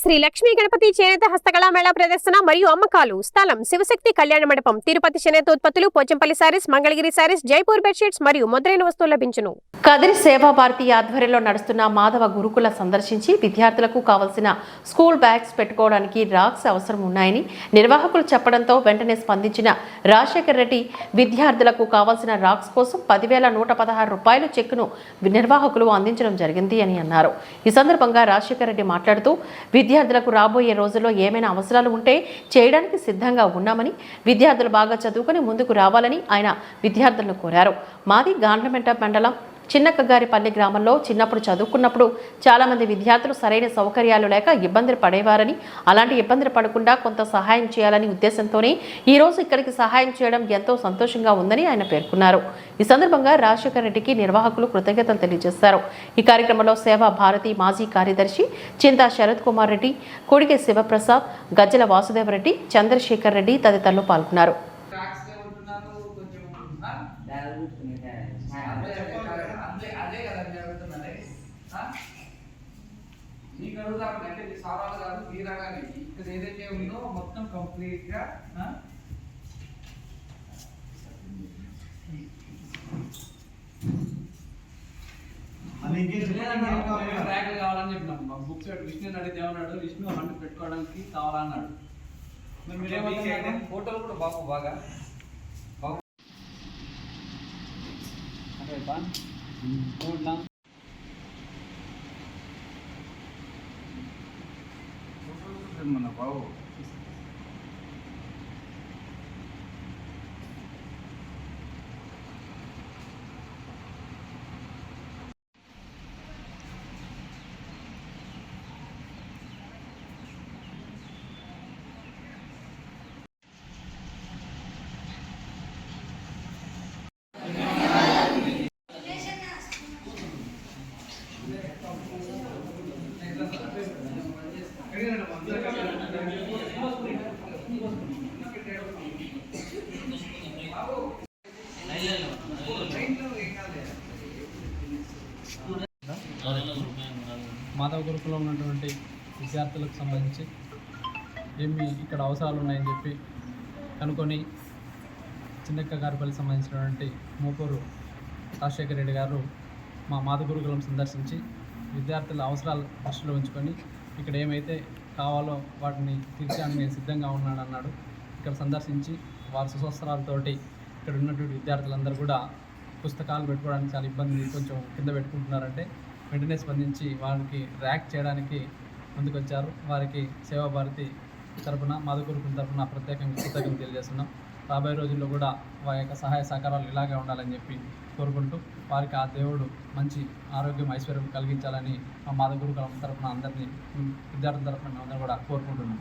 శ్రీ లక్ష్మీ గణపతి చేనేత హస్తకళా మేళా ప్రదర్శన మరియు అమ్మకాలు. స్థలం శివశక్తి కళ్యాణ మండపం. తిరుపతి చేనేత ఉత్పత్తులు పోచంపల్లి సారీస్ మంగళగిరి సారీస్ జైపూర్ బెడ్షీట్స్ మరియు మొదలైన వస్తువులు లభించును. కదిరి సేవా భారతి ఆధ్వర్యంలో నడుస్తున్న మాధవ గురుకుల సందర్శించి విద్యార్థులకు కావలసిన స్కూల్ బ్యాగ్స్ పెట్టుకోవడానికి రాక్స్ అవసరం ఉన్నాయని నిర్వాహకులు చెప్పడంతో వెంటనే స్పందించిన రాజశేఖర్ రెడ్డి విద్యార్థులకు కావలసిన రాక్స్ కోసం పదివేల నూట పదహారు రూపాయల చెక్కును నిర్వాహకులు అందించడం జరిగింది అని అన్నారు. ఈ సందర్భంగా రాజశేఖర్ రెడ్డి మాట్లాడుతూ విద్యార్థులకు రాబోయే రోజుల్లో ఏమైనా అవసరాలు ఉంటే చేయడానికి సిద్ధంగా ఉన్నామని విద్యార్థులు బాగా చదువుకొని ముందుకు రావాలని ఆయన విద్యార్థులను కోరారు. మాది గాండ్లమెంట మండలం చిన్నక్కగారిపల్లి గ్రామంలో చిన్నప్పుడు చదువుకున్నప్పుడు చాలామంది విద్యార్థులు సరైన సౌకర్యాలు లేక ఇబ్బందులు పడేవారని అలాంటి ఇబ్బందులు పడకుండా కొంత సహాయం చేయాలని ఉద్దేశంతోనే ఈ రోజు ఇక్కడికి సహాయం చేయడం ఎంతో సంతోషంగా ఉందని ఆయన పేర్కొన్నారు. ఈ సందర్భంగా రాజశేఖర రెడ్డికి నిర్వాహకులు కృతజ్ఞతలు తెలియజేశారు. ఈ కార్యక్రమంలో సేవా భారతి మాజీ కార్యదర్శి చింతా శరత్ కుమార్ రెడ్డి కొడిగే శివప్రసాద్ గజ్జల వాసుదేవరెడ్డి చంద్రశేఖర్ రెడ్డి తదితరులు పాల్గొన్నారు ట్రాక్స్ ఏమంటున్నారు కొంచెం ఆ? అదే కదా మీరు అడుగుతున్నది ఆ? మీకు అడుగుతారు అంటే మీ సవాలు కాదు మీరు అడగాలి ఇక్కడ ఏదైతే ఉందో మొత్తం కంప్లీట్గా? ట్రాక్లు కావాలని చెప్పినాం మా బుక్స్ విష్ణు అడిగితే ఏమన్నాడు విష్ణు హండ్రెడ్ పెట్టుకోవడానికి కావాలన్నాడు ఫోటోలు కూడా బాబు బాగా బాగు అదే బా చూడலாம் మన బాబు మాధవ గురుకులో ఉన్నటువంటి విద్యార్థులకు సంబంధించి ఏమి ఇక్కడ అవసరాలు ఉన్నాయని చెప్పి కనుకొని చిన్నక్క గారిపల్లి సంబంధించినటువంటి మోపూరు రాజశేఖర రెడ్డి గారు మా మాధవ గురుకులం సందర్శించి విద్యార్థుల అవసరాలు దృష్టిలో ఉంచుకొని ఇక్కడ ఏమైతే కావాలో వాటిని తీర్చడానికి నేను సిద్ధంగా ఉన్నాను అన్నాడు ఇక్కడ సందర్శించి వారి సుస్వస్త్రాలతోటి ఇక్కడ ఉన్నటువంటి విద్యార్థులందరూ కూడా పుస్తకాలు పెట్టుకోవడానికి చాలా ఇబ్బంది కొంచెం కింద పెట్టుకుంటున్నారంటే వెంటనే స్పందించి వారికి ర్యాక్ చేయడానికి ముందుకొచ్చారు. వారికి సేవాభారతి తరఫున తరపున మాధుకురుకుల తరపున ప్రత్యేకంగా కృతజ్ఞతలు తెలియజేస్తున్నాం. రాబోయే రోజుల్లో కూడా వారి యొక్క సహాయ సహకారాలు ఇలాగే ఉండాలని చెప్పి కోరుకుంటూ వారికి ఆ దేవుడు మంచి ఆరోగ్యం ఐశ్వర్యం కలిగించాలని మా మాధవ గురుకులం తరఫున అందరినీ విద్యార్థుల తరఫున మేము కూడా కోరుకుంటున్నాం.